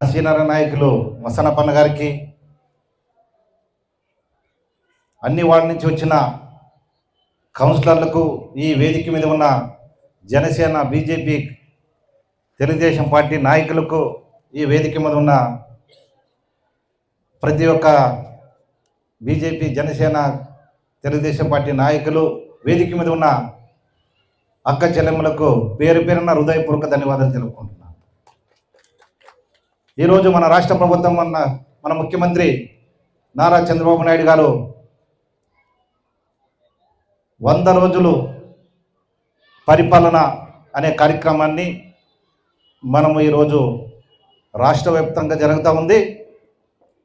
Senior నాయకులు వసనపన్న గారికి అన్ని వాళ్ళ నుంచి వచ్చిన కౌన్సిలర్లకు ఈ వేదిక మీద ఉన్న జనసేన బీజేపీ తెలుగుదేశం పార్టీ నాయకులకు ఈ వేదిక మీద ఉన్న ప్రతి ఒక్క బీజేపీ జనసేన తెలుగుదేశం పార్టీ నాయకులు వేదిక మీద ఉన్న అక్క చెల్లెమ్మలకు పేరు పేరున హృదయపూర్వక ధన్యవాదాలు తెలుపుకుంటున్నాను. ఈరోజు మన రాష్ట్ర ప్రభుత్వం మన మన ముఖ్యమంత్రి నారా చంద్రబాబు నాయుడు గారు వంద రోజులు పరిపాలన అనే కార్యక్రమాన్ని మనము ఈరోజు రాష్ట్ర వ్యాప్తంగా జరుగుతూ ఉంది.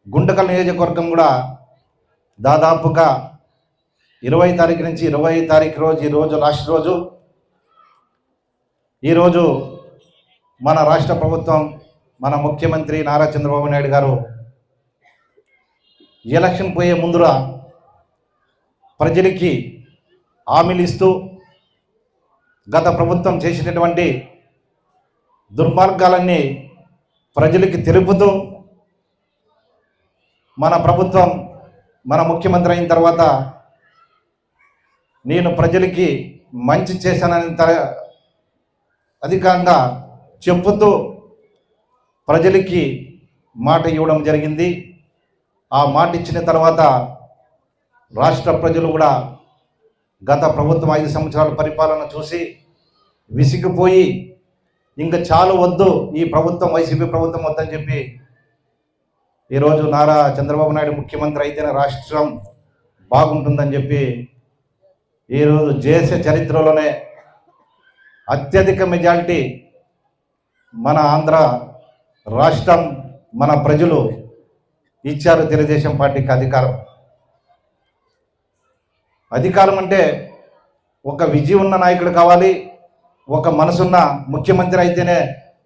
గుంటకల్ నియోజకవర్గం కూడా దాదాపుగా ఇరవై తారీఖు నుంచి ఇరవై తారీఖు రోజు ఈరోజు లాస్ట్ రోజు. ఈరోజు మన రాష్ట్ర ప్రభుత్వం మన ముఖ్యమంత్రి నారా చంద్రబాబు నాయుడు గారు ఎలక్షన్ పోయే ముందుర ప్రజలకి హామీలు ఇస్తూ గత ప్రభుత్వం చేసినటువంటి దుర్మార్గాలన్నీ ప్రజలకి తెలుపుతూ మన ప్రభుత్వం మన ముఖ్యమంత్రి అయిన తర్వాత నేను ప్రజలకి మంచి చేశానని అధికంగా చెప్పుతూ ప్రజలకి మాట ఇవ్వడం జరిగింది. ఆ మాట ఇచ్చిన తర్వాత రాష్ట్ర ప్రజలు కూడా గత ప్రభుత్వం ఐదు సంవత్సరాల పరిపాలన చూసి విసిగిపోయి ఇంకా చాలు వద్దు ఈ ప్రభుత్వం వైసీపీ ప్రభుత్వం వద్దని చెప్పి ఈరోజు నారా చంద్రబాబు నాయుడు ముఖ్యమంత్రి అయితేనే రాష్ట్రం బాగుంటుందని చెప్పి ఈరోజు దేశ చరిత్రలోనే అత్యధిక మెజారిటీ మన ఆంధ్ర రాష్ట్రం మన ప్రజలు ఇచ్చారు తెలుగుదేశం పార్టీకి అధికారం. అధికారం అంటే ఒక విజయం ఉన్న నాయకుడు కావాలి ఒక మనసున్న ముఖ్యమంత్రి అయితేనే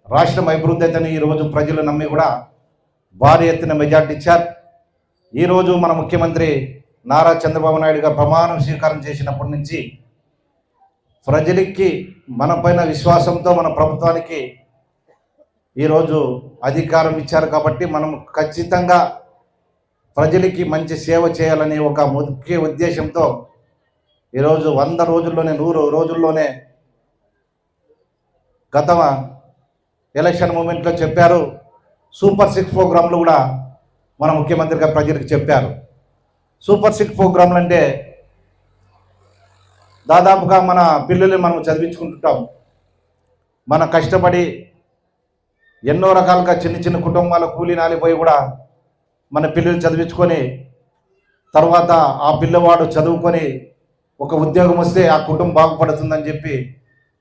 రాష్ట్రం అభివృద్ధి అయితేనే ఈరోజు ప్రజలు నమ్మి కూడా భారీ ఎత్తున మెజార్టీ ఇచ్చారు. ఈరోజు మన ముఖ్యమంత్రి నారా చంద్రబాబు నాయుడు గారు ప్రమాణం స్వీకారం చేసినప్పటి నుంచి ప్రజలకి మన పైన విశ్వాసంతో మన ప్రభుత్వానికి ఈరోజు అధికారం ఇచ్చారు కాబట్టి మనం ఖచ్చితంగా ప్రజలకి మంచి సేవ చేయాలనే ఒక ముఖ్య ఉద్దేశంతో ఈరోజు వంద రోజుల్లోనే నూరు రోజుల్లోనే గత ఎలక్షన్ మూమెంట్లో చెప్పారు. సూపర్ సిక్స్ ప్రోగ్రాంలు కూడా మన ముఖ్యమంత్రిగా ప్రజలకు చెప్పారు. సూపర్ సిక్స్ ప్రోగ్రాంలు అంటే దాదాపుగా మన పిల్లల్ని మనం చదివించుకుంటుంటాం. మన కష్టపడి ఎన్నో రకాలుగా చిన్న చిన్న కుటుంబాల కూలీ నాలిపోయి కూడా మన పిల్లలు చదివించుకొని తర్వాత ఆ పిల్లవాడు చదువుకొని ఒక ఉద్యోగం వస్తే ఆ కుటుంబం బాగుపడుతుందని చెప్పి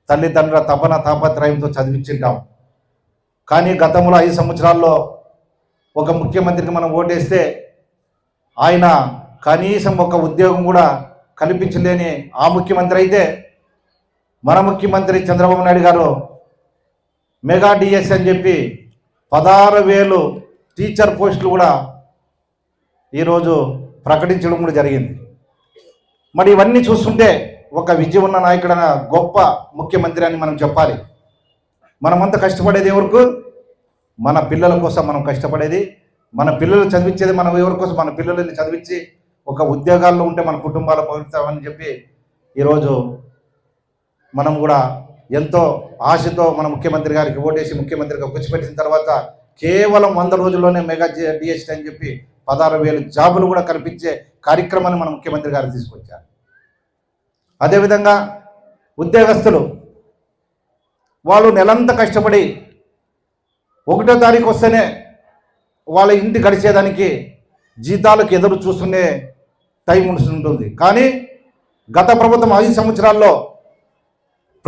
తల్లిదండ్రుల తపన తాపత్రయంతో చదివించుంటాం. కానీ గతంలో ఐదు సంవత్సరాల్లో ఒక ముఖ్యమంత్రికి మనం ఓటేస్తే ఆయన కనీసం ఒక ఉద్యోగం కూడా కల్పించలేని ఆ ముఖ్యమంత్రి అయితే మన ముఖ్యమంత్రి చంద్రబాబు నాయుడు గారు మెగా డిఎస్ అని చెప్పి పదహారు వేలు టీచర్ పోస్టులు కూడా ఈరోజు ప్రకటించడం కూడా జరిగింది. మరి ఇవన్నీ చూస్తుంటే ఒక విద్య ఉన్న నాయకుడైన గొప్ప ముఖ్యమంత్రి అని మనం చెప్పాలి. మనమంతా కష్టపడేది ఎవరికి? మన పిల్లల కోసం మనం కష్టపడేది. మన పిల్లలు చదివించేది మనం ఎవరి కోసం? మన పిల్లలని చదివించి ఒక ఉద్యోగాల్లో ఉంటే మన కుటుంబాలు భవిస్తామని చెప్పి ఈరోజు మనం కూడా ఎంతో ఆశతో మన ముఖ్యమంత్రి గారికి ఓటేసి ముఖ్యమంత్రిగా కూర్చిపెట్టిన తర్వాత కేవలం వంద రోజుల్లోనే మెగా డిఎస్టీ అని చెప్పి పదహారు వేలు జాబులు కూడా కల్పించే కార్యక్రమాన్ని మన ముఖ్యమంత్రి గారు తీసుకొచ్చారు. అదేవిధంగా ఉద్యోగస్తులు వాళ్ళు నెలంతా కష్టపడి ఒకటో తారీఖు వస్తేనే వాళ్ళ ఇంటి గడిచేదానికి జీతాలకు ఎదురు చూసుకునే టైం ఉంటుంది. కానీ గత ప్రభుత్వం ఐదు సంవత్సరాల్లో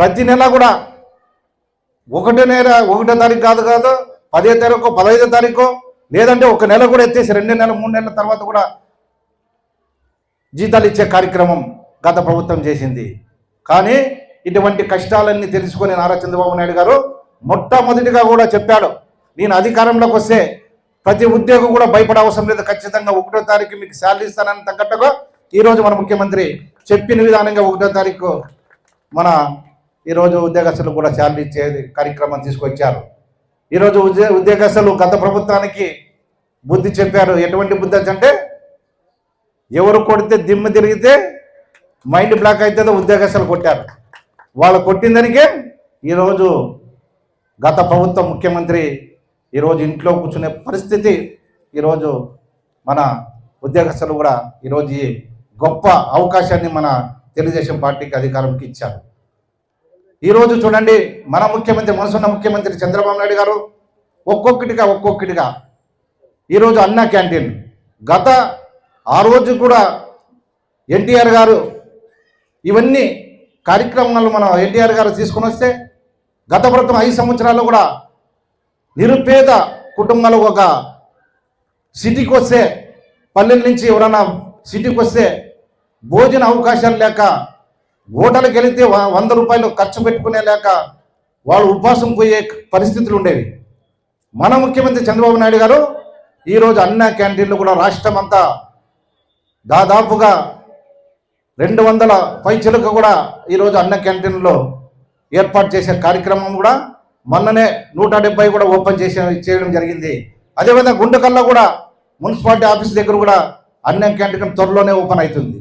ప్రతి నెల కూడా ఒకటో నెల ఒకటో తారీఖు కాదు కాదు పదే తారీఖు పదహైదో తారీఖు లేదంటే ఒక నెల కూడా ఎత్తేసి రెండు నెలల మూడు నెలల తర్వాత కూడా జీతాలు ఇచ్చే కార్యక్రమం గత ప్రభుత్వం చేసింది. కానీ ఇటువంటి కష్టాలన్నీ తెలుసుకొని నారా చంద్రబాబు నాయుడు గారు మొట్టమొదటిగా కూడా చెప్పాడు నేను అధికారంలోకి వస్తే ప్రతి ఉద్యోగం కూడా భయపడే అవసరం లేదు. ఖచ్చితంగా ఒకటో తారీఖు మీకు శాలరీ ఇస్తానని తగ్గట్టుగా ఈరోజు మన ముఖ్యమంత్రి చెప్పిన విధానంగా ఒకటో తారీఖు మన ఈరోజు ఉద్యోగస్తులు కూడా శాలరీ ఇచ్చే కార్యక్రమం తీసుకొచ్చారు. ఈరోజు ఉద్యో ఉద్యోగస్తులు గత ప్రభుత్వానికి బుద్ధి చెప్పారు. ఎటువంటి బుద్ధి అంటే ఎవరు కొడితే దిమ్మ తిరిగితే మైండ్ బ్లాక్ అవుతుందో ఉద్యోగస్తులు కొట్టారు. వాళ్ళు కొట్టిన దానికే ఈరోజు గత ప్రభుత్వ ముఖ్యమంత్రి ఈరోజు ఇంట్లో కూర్చునే పరిస్థితి ఈరోజు మన ఉద్యోగస్తులు కూడా ఈరోజు ఈ గొప్ప అవకాశాన్ని మన తెలుగుదేశం పార్టీకి అధికారంకి ఇచ్చారు. ఈరోజు చూడండి మన ముఖ్యమంత్రి మనసున్న ముఖ్యమంత్రి చంద్రబాబు నాయుడు గారు ఒక్కొక్కటిగా ఒక్కొక్కటిగా ఈరోజు అన్నా క్యాంటీన్. గత ఆ రోజు కూడా ఎన్టీఆర్ గారు ఇవన్నీ కార్యక్రమాలు మనం ఎన్టీఆర్ గారు తీసుకొని వస్తే గత ప్రభుత్వం ఐదు సంవత్సరాల్లో కూడా నిరుపేద కుటుంబాలు ఒక సిటీకి వస్తే పల్లెల నుంచి ఎవరైనా సిటీకి వస్తే భోజన అవకాశాలు లేక హోటల్కి వెళితే వంద రూపాయలు ఖర్చు పెట్టుకునే లేక వాళ్ళు ఉపవాసం పోయే పరిస్థితులు ఉండేవి. మన ముఖ్యమంత్రి చంద్రబాబు నాయుడు గారు ఈరోజు అన్న క్యాంటీన్లు కూడా రాష్ట్రం అంతా దాదాపుగా రెండు వందల పైచలకు కూడా ఈరోజు అన్న క్యాంటీన్లో ఏర్పాటు చేసే కార్యక్రమం కూడా మొన్ననే నూట డెబ్బై కూడా ఓపెన్ చేసే చేయడం జరిగింది. అదేవిధంగా గుండెకల్లో కూడా మున్సిపాలిటీ ఆఫీస్ దగ్గర కూడా అన్న క్యాంటీన్ త్వరలోనే ఓపెన్ అవుతుంది.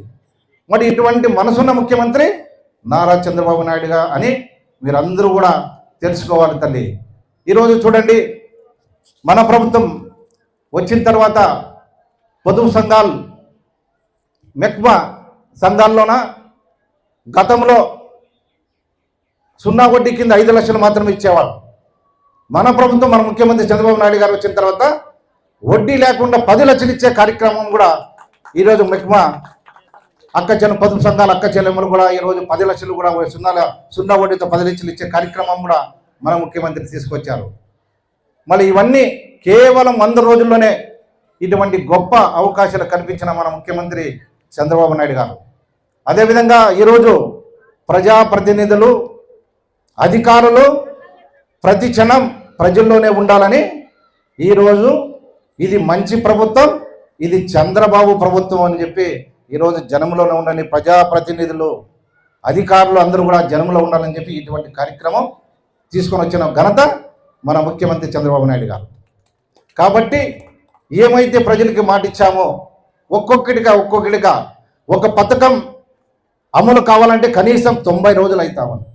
మరి ఇటువంటి మనసున్న ముఖ్యమంత్రి నారా చంద్రబాబు నాయుడుగా అని మీరందరూ కూడా తెలుసుకోవాలి తల్లి. ఈరోజు చూడండి మన ప్రభుత్వం వచ్చిన తర్వాత పొదుపు సంఘాలు మెక్మా సంఘాల్లోన గతంలో సున్నా వడ్డీ కింద ఐదు లక్షలు మాత్రమే ఇచ్చేవాళ్ళు. మన ప్రభుత్వం మన ముఖ్యమంత్రి చంద్రబాబు నాయుడు గారు వచ్చిన తర్వాత వడ్డీ లేకుండా పది లక్షలు ఇచ్చే కార్యక్రమం కూడా ఈరోజు మెక్మా అక్క చెల్ల పొదుపు సంఘాల అక్క చెల్లెమ్మలు కూడా ఈరోజు పది లక్షలు కూడా సున్నా సున్నా వడ్డీతో పది లక్షలు ఇచ్చే కార్యక్రమం కూడా మన ముఖ్యమంత్రి తీసుకొచ్చారు. మళ్ళీ ఇవన్నీ కేవలం వంద రోజుల్లోనే ఇటువంటి గొప్ప అవకాశాలు కల్పించిన మన ముఖ్యమంత్రి చంద్రబాబు నాయుడు గారు. అదేవిధంగా ఈరోజు ప్రజాప్రతినిధులు అధికారులు ప్రతి క్షణం ప్రజల్లోనే ఉండాలని ఈరోజు ఇది మంచి ప్రభుత్వం ఇది చంద్రబాబు ప్రభుత్వం అని చెప్పి ఈరోజు జనంలోనే ఉండని ప్రజాప్రతినిధులు అధికారులు అందరూ కూడా జనంలో ఉండాలని చెప్పి ఇటువంటి కార్యక్రమం తీసుకొని వచ్చిన ఘనత మన ముఖ్యమంత్రి చంద్రబాబు నాయుడు గారు. కాబట్టి ఏమైతే ప్రజలకి మాటిచ్చామో ఒక్కొక్కటిగా ఒక్కొక్కటిగా ఒక పథకం అమలు కావాలంటే కనీసం తొంభై రోజులు అవుతామని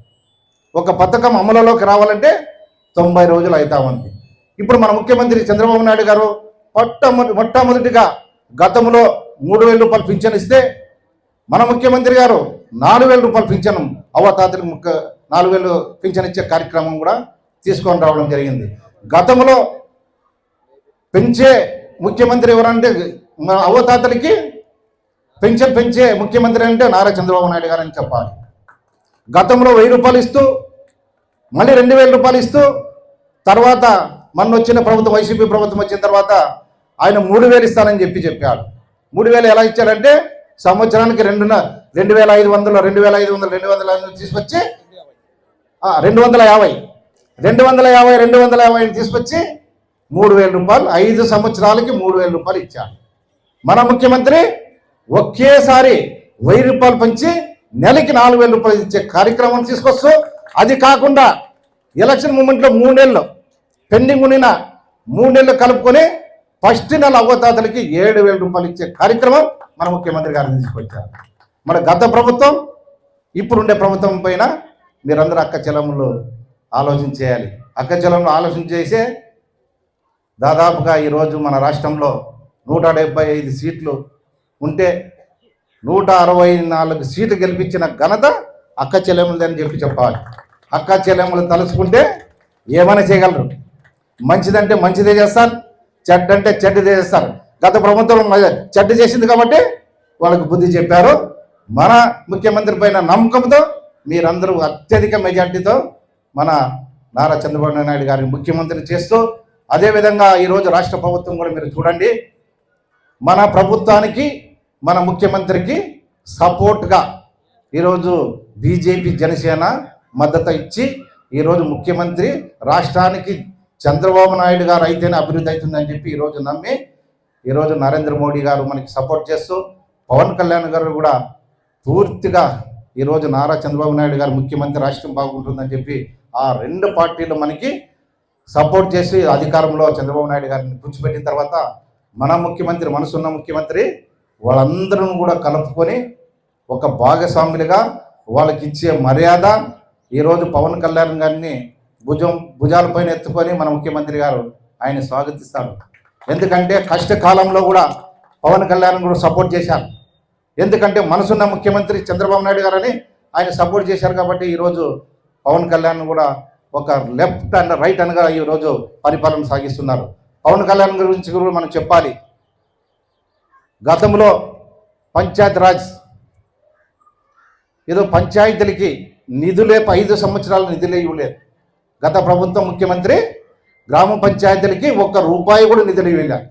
ఒక పథకం అమలులోకి రావాలంటే తొంభై రోజులు అవుతామంది ఇప్పుడు మన ముఖ్యమంత్రి చంద్రబాబు నాయుడు గారు మొట్టమొదటి మొట్టమొదటిగా గతంలో మూడు వేల రూపాయలు పింఛన్ ఇస్తే మన ముఖ్యమంత్రి గారు నాలుగు వేల రూపాయలు పింఛను అవతాతలకు ముఖ్య నాలుగు వేలు పింఛన్ ఇచ్చే కార్యక్రమం కూడా తీసుకొని రావడం జరిగింది. గతంలో పెంచే ముఖ్యమంత్రి ఎవరంటే మన అవతాతలకి పెన్షన్ పెంచే ముఖ్యమంత్రి అంటే నారా చంద్రబాబు నాయుడు గారని చెప్పాలి. గతంలో వెయ్యి రూపాయలు ఇస్తూ మళ్ళీ రెండు వేల రూపాయలు ఇస్తూ తర్వాత మొన్న వచ్చిన ప్రభుత్వం వైసీపీ ప్రభుత్వం వచ్చిన తర్వాత ఆయన మూడు వేలు ఇస్తానని చెప్పి చెప్పాడు. మూడు వేలు ఎలా ఇచ్చారంటే సంవత్సరానికి రెండున రెండు వేల ఐదు వందలు రెండు వేల ఐదు వందలు రెండు వందల తీసుకొచ్చి రెండు వందల యాభై. రెండు వందల యాభై రెండు వందల యాభై తీసుకొచ్చి మూడు వేల రూపాయలు ఐదు సంవత్సరాలకి మూడు వేల రూపాయలు ఇచ్చాడు మన ముఖ్యమంత్రి ఒకేసారి వెయ్యి రూపాయలు పంచి నెలకి నాలుగు వేల రూపాయలు ఇచ్చే కార్యక్రమం తీసుకొస్తూ అది కాకుండా ఎలక్షన్ మూమెంట్లో మూడు నెలలు పెండింగ్ ఉన్న మూడు నెలలు కలుపుకొని ఫస్ట్ నెల అవ్వతాతలకి ఏడు వేల రూపాయలు ఇచ్చే కార్యక్రమం మన ముఖ్యమంత్రి గారు తీసుకొచ్చారు. మన గత ప్రభుత్వం ఇప్పుడుండే ప్రభుత్వం పైన మీరందరూ అక్క ఆలోచన చేయాలి. అక్క ఆలోచన చేసే దాదాపుగా ఈరోజు మన రాష్ట్రంలో నూట డెబ్బై ఐదు సీట్లు ఉంటే నూట అరవై నాలుగు సీట్లు గెలిపించిన ఘనత అక్క చెల్లెములదని చెప్పి చెప్పాలి. అక్క చెల్లెములు తలుసుకుంటే ఏమైనా చేయగలరు? మంచిదంటే మంచిదే చేస్తారు. చెడ్డ అంటే చెడ్డ చేస్తారు. గత ప్రభుత్వం మ- చెడ్డ చేసింది కాబట్టి వాళ్ళకు బుద్ధి చెప్పారు. మన ముఖ్యమంత్రి పైన నమ్మకంతో మీరందరూ అత్యధిక మెజార్టీతో మన నారా చంద్రబాబు నాయుడు గారిని ముఖ్యమంత్రిని చేస్తూ అదేవిధంగా ఈరోజు రాష్ట్ర ప్రభుత్వం కూడా మీరు చూడండి మన ప్రభుత్వానికి మన ముఖ్యమంత్రికి సపోర్ట్గా ఈరోజు బీజేపీ జనసేన మద్దతు ఇచ్చి ఈరోజు ముఖ్యమంత్రి రాష్ట్రానికి చంద్రబాబు నాయుడు గారు అయితేనే అభివృద్ధి అవుతుందని చెప్పి ఈరోజు నమ్మి ఈరోజు నరేంద్ర మోడీ గారు మనకి సపోర్ట్ చేస్తూ పవన్ కళ్యాణ్ గారు కూడా పూర్తిగా ఈరోజు నారా చంద్రబాబు నాయుడు గారు ముఖ్యమంత్రి రాష్ట్రం బాగుంటుందని చెప్పి ఆ రెండు పార్టీలు మనకి సపోర్ట్ చేసి అధికారంలో చంద్రబాబు నాయుడు గారిని కూర్చోబెట్టిన తర్వాత మన ముఖ్యమంత్రి మనసున్న ముఖ్యమంత్రి వాళ్ళందరూ కూడా కలుపుకొని ఒక భాగస్వాములుగా వాళ్ళకి ఇచ్చే మర్యాద ఈరోజు పవన్ కళ్యాణ్ గారిని భుజం భుజాలపైన ఎత్తుకొని మన ముఖ్యమంత్రి గారు ఆయన స్వాగతిస్తారు. ఎందుకంటే కష్టకాలంలో కూడా పవన్ కళ్యాణ్ కూడా సపోర్ట్ చేశారు. ఎందుకంటే మనసున్న ముఖ్యమంత్రి చంద్రబాబు నాయుడు గారని ఆయన సపోర్ట్ చేశారు కాబట్టి ఈరోజు పవన్ కళ్యాణ్ కూడా ఒక లెఫ్ట్ అండ్ రైట్ అనగా ఈరోజు పరిపాలన సాగిస్తున్నారు. పవన్ కళ్యాణ్ గురించి కూడా మనం చెప్పాలి. గతంలో పంచాయత్ రాజ్ ఏదో పంచాయతీలకి నిధులే ఐదు సంవత్సరాలు నిధులే ఇవ్వలేదు. గత ప్రభుత్వం ముఖ్యమంత్రి గ్రామ పంచాయతీలకి ఒక్క రూపాయి కూడా నిధులు వెళ్ళాలి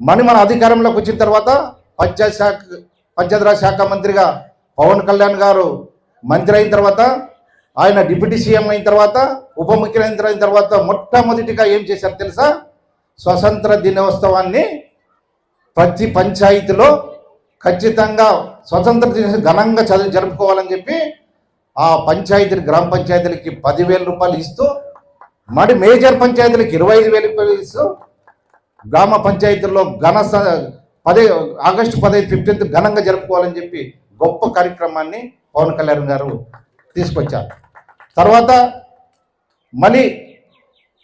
మని మన అధికారంలోకి వచ్చిన తర్వాత పంచాయత్ శాఖ పంచాయతీరాజ్ శాఖ మంత్రిగా పవన్ కళ్యాణ్ గారు మంత్రి అయిన తర్వాత ఆయన డిప్యూటీ సీఎం అయిన తర్వాత ఉప ముఖ్యమంత్రి అయిన తర్వాత మొట్టమొదటిగా ఏం చేశారు తెలుసా? స్వతంత్ర దినోత్సవాన్ని ప్రతి పంచాయతీలో ఖచ్చితంగా స్వతంత్ర దినోత్సవం ఘనంగా చదువు జరుపుకోవాలని చెప్పి ఆ పంచాయతీ గ్రామ పంచాయతీలకి పదివేల రూపాయలు ఇస్తూ మరి మేజర్ పంచాయతీలకు ఇరవై ఐదు వేల రూపాయలు ఇస్తూ గ్రామ పంచాయతీల్లో ఘన స- పదే ఆగస్టు పదహైదు ఫిఫ్టీన్త్ ఘనంగా జరుపుకోవాలని చెప్పి గొప్ప కార్యక్రమాన్ని పవన్ కళ్యాణ్ గారు తీసుకొచ్చారు. తర్వాత మళ్ళీ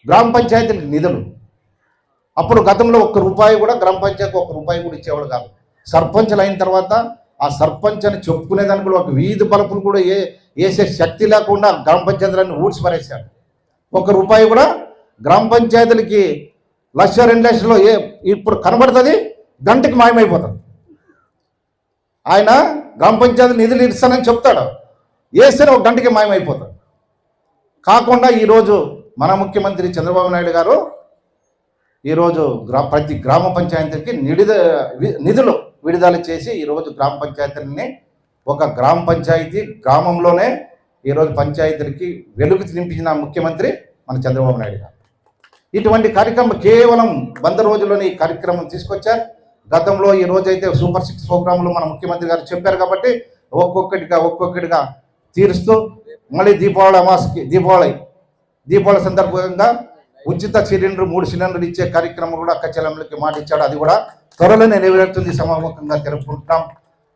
గ్రామ పంచాయతీలకు నిధులు. అప్పుడు గతంలో ఒక్క రూపాయి కూడా గ్రామ పంచాయతీ ఒక్క రూపాయి కూడా ఇచ్చేవాడు కాదు. సర్పంచ్లు అయిన తర్వాత ఆ సర్పంచ్ అని చెప్పుకునేదానికి కూడా ఒక వీధి బలుపులు కూడా ఏ వేసే శక్తి లేకుండా గ్రామ పంచాయతీలన్నీ ఊడ్చి పడేశాడు ఒక రూపాయి కూడా గ్రామ పంచాయతీలకి లక్ష రెండు లక్షలు ఏ ఇప్పుడు కనబడుతుంది గంటకి మాయమైపోతుంది. ఆయన గ్రామ పంచాయతీ నిధులు ఇస్తానని చెప్తాడు. వేస్తేనే ఒక గంటకి మాయమైపోతాడు కాకుండా ఈరోజు మన ముఖ్యమంత్రి చంద్రబాబు నాయుడు గారు ఈరోజు గ్రా ప్రతి గ్రామ పంచాయతీకి నిడిద వి- నిధులు విడుదల చేసి ఈరోజు గ్రామ పంచాయతీని ఒక గ్రామ పంచాయతీ గ్రామంలోనే ఈరోజు పంచాయతీలకి వెలుగు నింపించిన ముఖ్యమంత్రి మన చంద్రబాబు నాయుడు గారు. ఇటువంటి కార్యక్రమం కేవలం వంద రోజుల్లోనే ఈ కార్యక్రమం తీసుకొచ్చారు. గతంలో ఈ రోజైతే సూపర్ సిక్స్ ప్రోగ్రాంలో మన ముఖ్యమంత్రి గారు చెప్పారు కాబట్టి ఒక్కొక్కటిగా ఒక్కొక్కటిగా తీరుస్తూ మళ్ళీ దీపావళి అమాసకి దీపావళి దీపావళి సందర్భంగా ఉచిత సిలిండర్ మూడు సిలిండర్లు ఇచ్చే కార్యక్రమం కూడా అక్కచెల్లెమ్మలకి మాట ఇచ్చాడు అది కూడా త్వరలోనే నెరవేరుతుంది. సమాముఖంగా తెలుపుకుంటున్నాం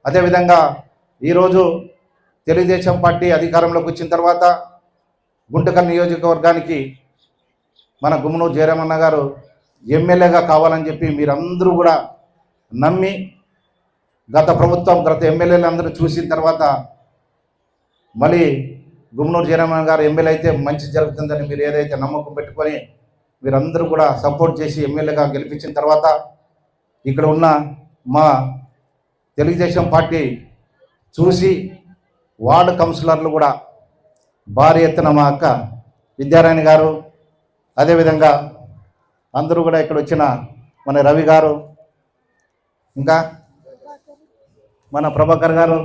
అదేవిధంగా ఈరోజు తెలుగుదేశం పార్టీ అధికారంలోకి వచ్చిన తర్వాత గుంటకల్ నియోజకవర్గానికి మన గుమ్మను జయరామన్న గారు ఎమ్మెల్యేగా కావాలని చెప్పి మీరందరూ కూడా నమ్మి గత ప్రభుత్వం గత ఎమ్మెల్యేలందరూ చూసిన తర్వాత మళ్ళీ గుమ్నూరు జయరామన్ గారు ఎమ్మెల్యే అయితే మంచి జరుగుతుందని మీరు ఏదైతే నమ్మకం పెట్టుకొని మీరందరూ కూడా సపోర్ట్ చేసి ఎమ్మెల్యేగా గెలిపించిన తర్వాత ఇక్కడ ఉన్న మా తెలుగుదేశం పార్టీ చూసి వార్డు కౌన్సిలర్లు కూడా భారీ ఎత్తున మా అక్క విద్యారాణి గారు అదేవిధంగా అందరూ కూడా ఇక్కడ వచ్చిన మన రవి గారు ఇంకా మన ప్రభాకర్ గారు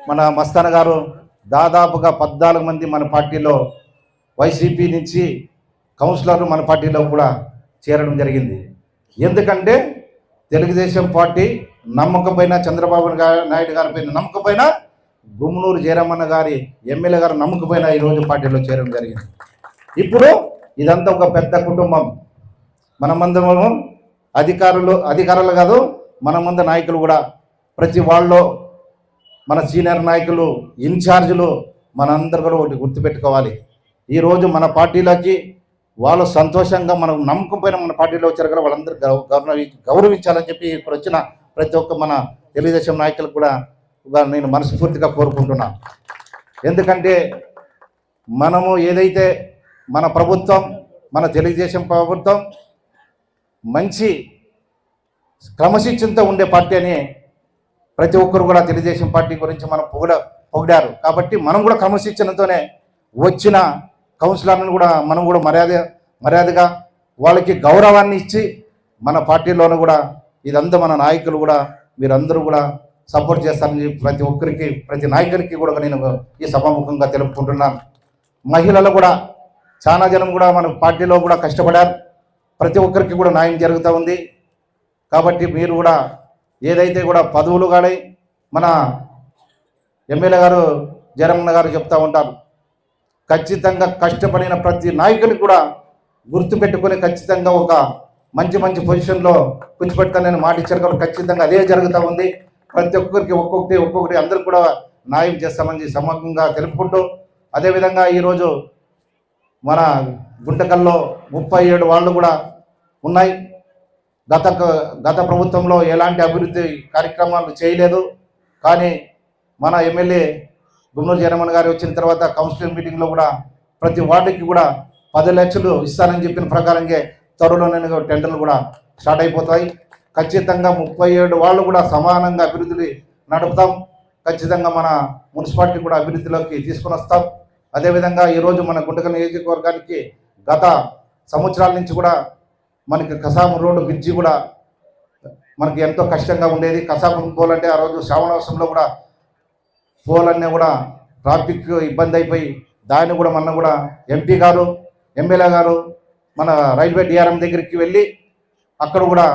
మన మస్తాన్ గారు దాదాపుగా పద్నాలుగు మంది మన పార్టీలో వైసీపీ నుంచి కౌన్సిలర్లు మన పార్టీలో కూడా చేరడం జరిగింది. ఎందుకంటే తెలుగుదేశం పార్టీ నమ్మకం చంద్రబాబు నాయుడు గారి పైన నమ్మకం పైన గుమ్మనూరు జయరామన్న గారి ఎమ్మెల్యే గారు నమ్మకం ఈరోజు పార్టీలో చేరడం జరిగింది. ఇప్పుడు ఇదంతా ఒక పెద్ద కుటుంబం. మనమందరము అధికారులు అధికారులు కాదు మనమంద నాయకులు కూడా ప్రతి వాళ్ళలో మన సీనియర్ నాయకులు ఇన్ఛార్జీలు మనందరూ కూడా ఒకటి గుర్తుపెట్టుకోవాలి. ఈరోజు మన పార్టీలోకి వాళ్ళు సంతోషంగా మనం నమ్మకం పైన మన పార్టీలో వచ్చారు కదా వాళ్ళందరూ గౌ- గౌరవి గౌరవించాలని చెప్పి ఇక్కడ వచ్చిన ప్రతి ఒక్క మన తెలుగుదేశం నాయకులకు కూడా నేను మనస్ఫూర్తిగా కోరుకుంటున్నా. ఎందుకంటే మనము ఏదైతే మన ప్రభుత్వం మన తెలుగుదేశం ప్రభుత్వం మంచి క్రమశిక్షణతో ఉండే పార్టీ అని ప్రతి ఒక్కరు కూడా తెలుగుదేశం పార్టీ గురించి మనం పొగడ పొగిడారు. కాబట్టి మనం కూడా క్రమశిక్షణతోనే వచ్చిన కౌన్సిలర్లను కూడా మనం కూడా మర్యాద మర్యాదగా వాళ్ళకి గౌరవాన్ని ఇచ్చి మన పార్టీలోనూ కూడా ఇదంతా మన నాయకులు కూడా మీరందరూ కూడా సపోర్ట్ చేస్తారని చెప్పి ప్రతి ఒక్కరికి ప్రతి నాయకునికి కూడా నేను ఈ సభాముఖంగా తెలుపుకుంటున్నాను మహిళలు కూడా చాలా జనం కూడా మన పార్టీలో కూడా కష్టపడారు. ప్రతి ఒక్కరికి కూడా న్యాయం జరుగుతూ ఉంది. కాబట్టి మీరు కూడా ఏదైతే కూడా పదవులు కానీ మన ఎమ్మెల్యే గారు జగన్మోహన్ గారు చెప్తూ ఉంటారు ఖచ్చితంగా కష్టపడిన ప్రతి నాయకుని కూడా గుర్తుపెట్టుకొని ఖచ్చితంగా ఒక మంచి మంచి పొజిషన్లో కూర్చోబెడతానని మాట ఇచ్చారు కాబట్టి ఖచ్చితంగా అదే జరుగుతూ ఉంది. ప్రతి ఒక్కరికి ఒక్కొక్కటి ఒక్కొక్కటి అందరికి కూడా న్యాయం చేస్తామని సమగ్రంగా తెలుపుకుంటూ అదేవిధంగా ఈరోజు మన గుంటకల్లో ముప్పై ఏడు వాళ్ళు కూడా ఉన్నాయి. గత గత ప్రభుత్వంలో ఎలాంటి అభివృద్ధి కార్యక్రమాలు చేయలేదు. కానీ మన ఎమ్మెల్యే గుమ్మూరు జయరమణ గారు వచ్చిన తర్వాత కౌన్సిలింగ్ మీటింగ్లో కూడా ప్రతి వార్డుకి కూడా పది లక్షలు ఇస్తానని చెప్పిన ప్రకారంగా త్వరలోనే టెండర్లు కూడా స్టార్ట్ అయిపోతాయి. ఖచ్చితంగా ముప్పై ఏడు వాళ్ళు కూడా సమానంగా అభివృద్ధిని నడుపుతాం. ఖచ్చితంగా మన మున్సిపాలిటీ కూడా అభివృద్ధిలోకి తీసుకొని వస్తాం. అదేవిధంగా ఈరోజు మన గుంటకల్ నియోజకవర్గానికి గత సంవత్సరాల నుంచి కూడా మనకి కసాము రోడ్డు బ్రిడ్జి కూడా మనకి ఎంతో కష్టంగా ఉండేది. కసాము పోలంటే ఆ రోజు శ్రావణవర్షంలో కూడా పోలన్నీ కూడా ట్రాఫిక్ ఇబ్బంది అయిపోయి దాన్ని కూడా మొన్న కూడా ఎంపీ గారు ఎమ్మెల్యే గారు మన రైల్వే డిఆర్ఎం దగ్గరికి వెళ్ళి అక్కడ కూడా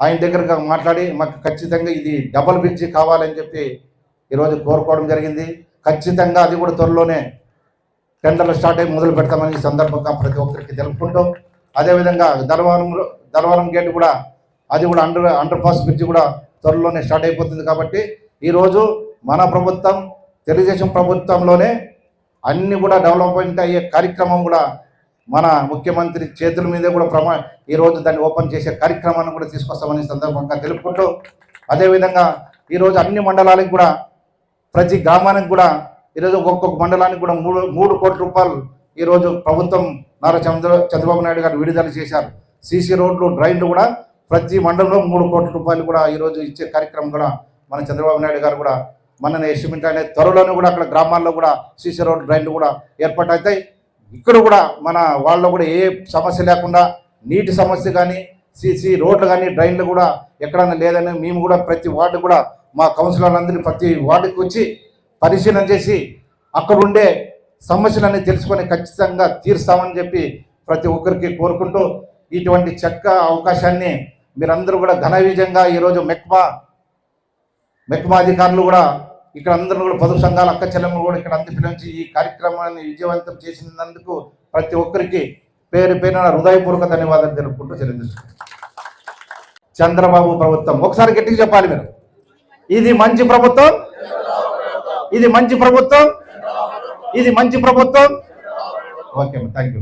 ఆయన దగ్గరగా మాట్లాడి మాకు ఖచ్చితంగా ఇది డబల్ బ్రిడ్జి కావాలని చెప్పి ఈరోజు కోరుకోవడం జరిగింది. ఖచ్చితంగా అది కూడా త్వరలోనే టెండర్లు స్టార్ట్ అయ్యి మొదలు పెడతామని ఈ సందర్భంగా ప్రతి ఒక్కరికి తెలుపుకుంటూ అదేవిధంగా ధర్మవరంలో ధర్మవరం గేట్ కూడా అది కూడా అండర్ అండర్ పాస్ బ్రిడ్జ్ కూడా త్వరలోనే స్టార్ట్ అయిపోతుంది కాబట్టి ఈరోజు మన ప్రభుత్వం తెలుగుదేశం ప్రభుత్వంలోనే అన్ని కూడా డెవలప్మెంట్ అయ్యే కార్యక్రమం కూడా మన ముఖ్యమంత్రి చేతుల మీద కూడా ప్రమా ఈరోజు దాన్ని ఓపెన్ చేసే కార్యక్రమాన్ని కూడా తీసుకొస్తామని సందర్భంగా తెలుపుకుంటూ అదేవిధంగా ఈరోజు అన్ని మండలాలకు కూడా ప్రతి గ్రామానికి కూడా ఈరోజు ఒక్కొక్క మండలానికి కూడా మూడు మూడు కోట్ల రూపాయలు ఈరోజు ప్రభుత్వం నారా చంద్ర చంద్రబాబు నాయుడు గారు విడుదల చేశారు. సీసీ రోడ్లు డ్రైన్లు కూడా ప్రతి మండలంలో మూడు కోట్ల రూపాయలు కూడా ఈరోజు ఇచ్చే కార్యక్రమం కూడా మన చంద్రబాబు నాయుడు గారు కూడా మన ఎస్టిమేట్ అనే త్వరలోనే కూడా అక్కడ గ్రామాల్లో కూడా సీసీ రోడ్డు డ్రైన్లు కూడా ఏర్పాటు అవుతాయి ఇక్కడ కూడా మన వాళ్ళలో కూడా ఏ సమస్య లేకుండా నీటి సమస్య కానీ సీసీ రోడ్లు కానీ డ్రైన్లు కూడా ఎక్కడన్నా లేదని మేము కూడా ప్రతి వార్డు కూడా మా కౌన్సిలర్లందరినీ ప్రతి వార్డుకి వచ్చి పరిశీలన చేసి అక్కడుండే సమస్యలన్నీ తెలుసుకొని ఖచ్చితంగా తీరుస్తామని చెప్పి ప్రతి ఒక్కరికి కోరుకుంటూ ఇటువంటి చక్క అవకాశాన్ని మీరందరూ కూడా ఘన విజయంగా ఈరోజు మెక్మా మెక్మా అధికారులు కూడా ఇక్కడ అందరూ కూడా పొదుపు సంఘాల అక్క చెల్లెమ్మలు కూడా ఇక్కడ అందరి పిలిచి ఈ కార్యక్రమాన్ని విజయవంతం చేసినందుకు ప్రతి ఒక్కరికి పేరు పేరున హృదయపూర్వక ధన్యవాదాలు తెలుపుకుంటూ చెల్లించుకుంటాం చంద్రబాబు ప్రభుత్వం. ఒకసారి గట్టిగా చెప్పాలి మీరు. ఇది మంచి ప్రభుత్వం? ఇది మంచి ప్రభుత్వం? ఇది మంచి ప్రభుత్వం. Okay thank you